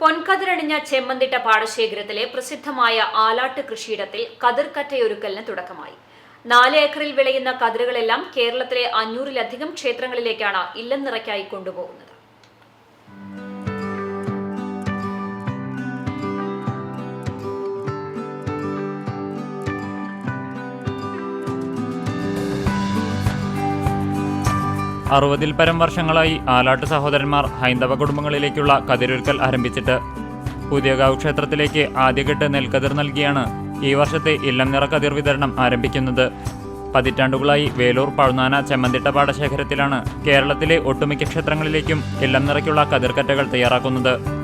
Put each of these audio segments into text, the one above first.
പൊൻകതിരണിഞ്ഞ ചെമ്മന്തിട്ട പാടശേഖരത്തിലെ പ്രസിദ്ധമായ ആലാട്ട് കൃഷിയിടത്തിൽ കതിർക്കറ്റയൊരുക്കലിന് തുടക്കമായി. നാല് ഏക്കറിൽ വിളയുന്ന കതിരുകളെല്ലാം കേരളത്തിലെ അഞ്ഞൂറിലധികം ക്ഷേത്രങ്ങളിലേക്കാണ് ഇല്ലം നിറയ്ക്കായി കൊണ്ടുപോകുന്നത്. അറുപതിൽ പരം വർഷങ്ങളായി ആലാട്ട് സഹോദരന്മാർ ഹൈന്ദവ കുടുംബങ്ങളിലേക്കുള്ള കതിരൊരുക്കൽ ആരംഭിച്ചിട്ട്. പുതിയകാവ് ക്ഷേത്രത്തിലേക്ക് ആദ്യഘട്ട് നെൽക്കതിർ നൽകിയാണ് ഈ വർഷത്തെ ഇല്ലം നിറ കതിർ വിതരണം ആരംഭിക്കുന്നത്. പതിറ്റാണ്ടുകളായി വേലൂർ പഴുനാന ചെമ്മന്തിട്ട പാടശേഖരത്തിലാണ് കേരളത്തിലെ ഒട്ടുമിക്ക ക്ഷേത്രങ്ങളിലേക്കും ഇല്ലം നിറയ്ക്കുള്ള കതിർക്കറ്റകൾ തയ്യാറാക്കുന്നത്.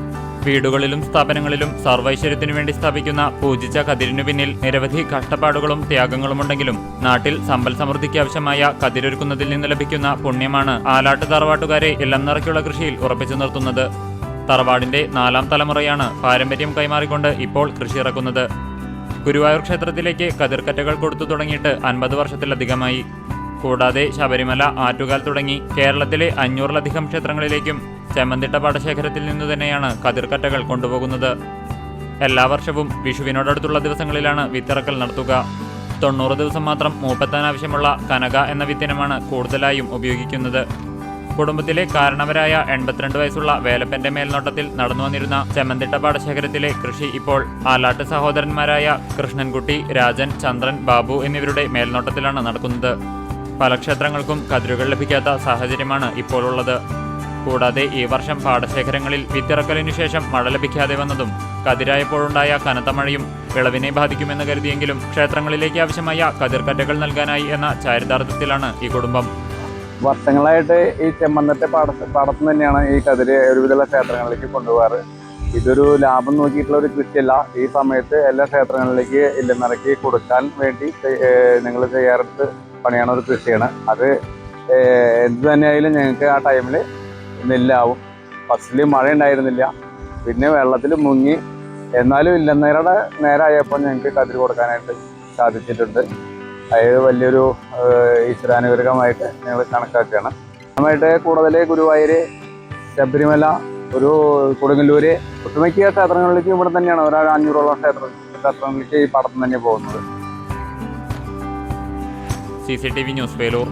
വീടുകളിലും സ്ഥാപനങ്ങളിലും സർവൈശ്വര്യത്തിനു വേണ്ടി സ്ഥാപിക്കുന്ന പൂജിച്ച കതിരിനു പിന്നിൽ നിരവധി കഷ്ടപ്പാടുകളും ത്യാഗങ്ങളുമുണ്ടെങ്കിലും നാട്ടിൽ സമ്പൽ സമൃദ്ധിക്ക് ആവശ്യമായ കതിരൊരുക്കുന്നതിൽ നിന്ന് ലഭിക്കുന്ന പുണ്യമാണ് ആലാട്ട് തറവാട്ടുകാരെ എല്ലാം നിറയ്ക്കുള്ള കൃഷിയിൽ ഉറപ്പിച്ചു നിർത്തുന്നത്. തറവാടിന്റെ നാലാം തലമുറയാണ് പാരമ്പര്യം കൈമാറിക്കൊണ്ട് ഇപ്പോൾ കൃഷി ഇറക്കുന്നത്. ഗുരുവായൂർ ക്ഷേത്രത്തിലേക്ക് കതിർക്കറ്റകൾ കൊടുത്തു തുടങ്ങിയിട്ട് അൻപത് വർഷത്തിലധികമായി. കൂടാതെ ശബരിമല ആറ്റുകാൽ തുടങ്ങി കേരളത്തിലെ അഞ്ഞൂറിലധികം ക്ഷേത്രങ്ങളിലേക്കും ചെമ്മന്തിട്ട പാടശേഖരത്തിൽ നിന്നു തന്നെയാണ് കതിർക്കറ്റകൾ കൊണ്ടുപോകുന്നത്. എല്ലാ വർഷവും വിഷുവിനോടടുത്തുള്ള ദിവസങ്ങളിലാണ് വിത്തിറക്കൽ നടത്തുക. തൊണ്ണൂറ് ദിവസം മാത്രം മൂപ്പെത്താൻ ആവശ്യമുള്ള കനക എന്ന വിത്തിനമാണ് കൂടുതലായും ഉപയോഗിക്കുന്നത്. കുടുംബത്തിലെ കാരണവരായ എൺപത്തിരണ്ട് വയസ്സുള്ള വേലപ്പന്റെ മേൽനോട്ടത്തിൽ നടന്നു വന്നിരുന്ന ചെമ്മന്തിട്ട പാടശേഖരത്തിലെ കൃഷി ഇപ്പോൾ ആലാട്ട് സഹോദരന്മാരായ കൃഷ്ണൻകുട്ടി രാജൻ ചന്ദ്രൻ ബാബു എന്നിവരുടെ മേൽനോട്ടത്തിലാണ് നടക്കുന്നത്. പല ക്ഷേത്രങ്ങൾക്കും കതിരുകൾ ലഭിക്കാത്ത സാഹചര്യമാണ് ഇപ്പോൾ ഉള്ളത് കൂടാതെ ഈ വർഷം പാടശേഖരങ്ങളിൽ വിത്തിറക്കലിനു ശേഷം മഴ ലഭിക്കാതെ വന്നതും കതിരായപ്പോഴുണ്ടായ കനത്ത മഴയും വിളവിനെ ബാധിക്കുമെന്ന് കരുതിയെങ്കിലും ക്ഷേത്രങ്ങളിലേക്ക് ആവശ്യമായ കതിർക്കറ്റകൾ നൽകാനായി എന്ന ചാരിതാർത്ഥ്യത്തിലാണ് ഈ കുടുംബം. വർഷങ്ങളായിട്ട് ഈ ചെമ്മന്നത്തെ പാടത്ത് തന്നെയാണ് ഈ കതിര് ഒരുവിധമുള്ള ക്ഷേത്രങ്ങളിലേക്ക് കൊണ്ടുപോകാറ്. ഇതൊരു ലാഭം നോക്കിയിട്ടുള്ള ഒരു കൃഷിയല്ല. ഈ സമയത്ത് എല്ലാ ക്ഷേത്രങ്ങളിലേക്ക് ഇല്ലെന്നിറക്കി കൊടുക്കാൻ വേണ്ടി നിങ്ങൾ ചെയ്യാറെടുത്ത് പണിയാണ് ഒരു കൃഷിയാണ്. അത് എന്ത് തന്നെയായാലും ഞങ്ങൾക്ക് ആ ടൈമിൽ നെല്ലാവും ഫസ്റ്റിൽ മഴ ഉണ്ടായിരുന്നില്ല പിന്നെ വെള്ളത്തിൽ മുങ്ങി. എന്നാലും ഇല്ലെന്നേരുടെ നേരമായപ്പോൾ ഞങ്ങൾക്ക് കതിരി കൊടുക്കാനായിട്ട് സാധിച്ചിട്ടുണ്ട്. അതായത് വലിയൊരു ഈശ്വരാനുഗ്രഹമായിട്ട് ഞങ്ങൾ കണക്കാക്കുകയാണ്. നമ്മുടെ കൂടുതൽ ഗുരുവായൂര് ശബരിമല ഒരു കൊടുങ്ങല്ലൂര് ഒട്ടുമിക്ക ക്ഷേത്രങ്ങളിലേക്ക് ഇവിടെ തന്നെയാണ്. ഒരാൾ അഞ്ഞൂറോളം ക്ഷേത്ര ക്ഷേത്രങ്ങളിലേക്ക് ഈ പടം തന്നെ പോകുന്നത്. C C T V news Velur.